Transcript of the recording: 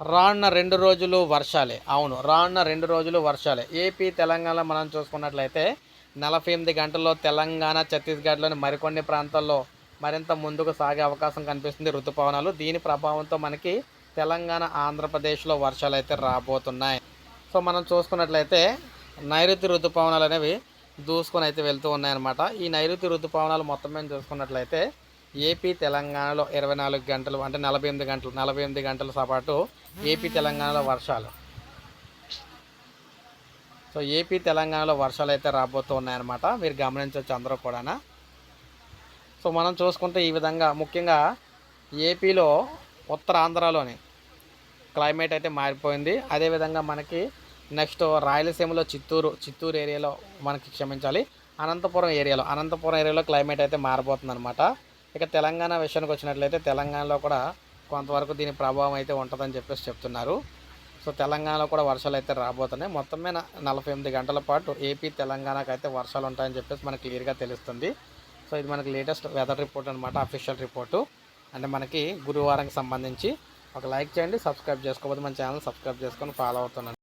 రానున్న రెండు రోజులు వర్షాలే. అవును రానున్న రెండు రోజులు వర్షాలే. ఏపీ తెలంగాణ మనం చూసుకున్నట్లయితే నలభై ఎనిమిది గంటల్లో తెలంగాణ ఛత్తీస్గఢ్లోని మరికొన్ని ప్రాంతాల్లో మరింత ముందుకు సాగే అవకాశం కనిపిస్తుంది ఋతుపవనాలు దీని ప్రభావంతో మనకి తెలంగాణ ఆంధ్రప్రదేశ్లో వర్షాలు అయితే రాబోతున్నాయి. సో మనం చూసుకున్నట్లయితే నైరుతి ఋతుపవనాలు అనేవి దూసుకొని అయితే వెళ్తూ ఉన్నాయన్నమాట. ఈ నైరుతి ఋతుపవనాలు మొత్తం మేము చూసుకున్నట్లయితే ఏపీ తెలంగాణలో ఇరవై నాలుగు గంటలు అంటే నలభై ఎనిమిది గంటలు నలభై ఎనిమిది గంటలతో పాటు ఏపీ తెలంగాణలో వర్షాలు. సో ఏపీ తెలంగాణలో వర్షాలు అయితే రాబోతూ ఉన్నాయన్నమాట. మీరు గమనించవచ్చు అందరూ కూడా సో మనం చూసుకుంటే ఈ విధంగా ముఖ్యంగా ఏపీలో ఉత్తరాంధ్రలోని క్లైమేట్ అయితే మారిపోయింది. అదేవిధంగా మనకి నెక్స్ట్ రాయలసీమలో చిత్తూరు చిత్తూరు ఏరియాలో మనకి క్షమించాలి అనంతపురం ఏరియాలో అనంతపురం ఏరియాలో క్లైమేట్ అయితే మారిపోతుంది అనమాట ఇక తెలంగాణ విషయానికి వచ్చినట్లయితే తెలంగాణలో కూడా కొంతవరకు దీని ప్రభావం అయితే ఉంటుందని చెప్పేసి చెప్తున్నారు. సో తెలంగాణలో కూడా వర్షాలు అయితే రాబోతున్నాయి. మొత్తం మీద నలభై ఎనిమిది గంటల పాటు ఏపీ తెలంగాణకు అయితే వర్షాలు ఉంటాయని చెప్పేసి మనకు క్లియర్గా తెలుస్తుంది. సో ఇది మనకి లేటెస్ట్ వెదర్ రిపోర్ట్ అనమాట అఫీషియల్ రిపోర్టు. అంటే మనకి గురువారానికి సంబంధించి ఒక లైక్ చేయండి సబ్స్క్రైబ్ చేసుకోకపోతే మన ఛానల్ సబ్స్క్రైబ్ చేసుకొని ఫాలో అవుతున్నాను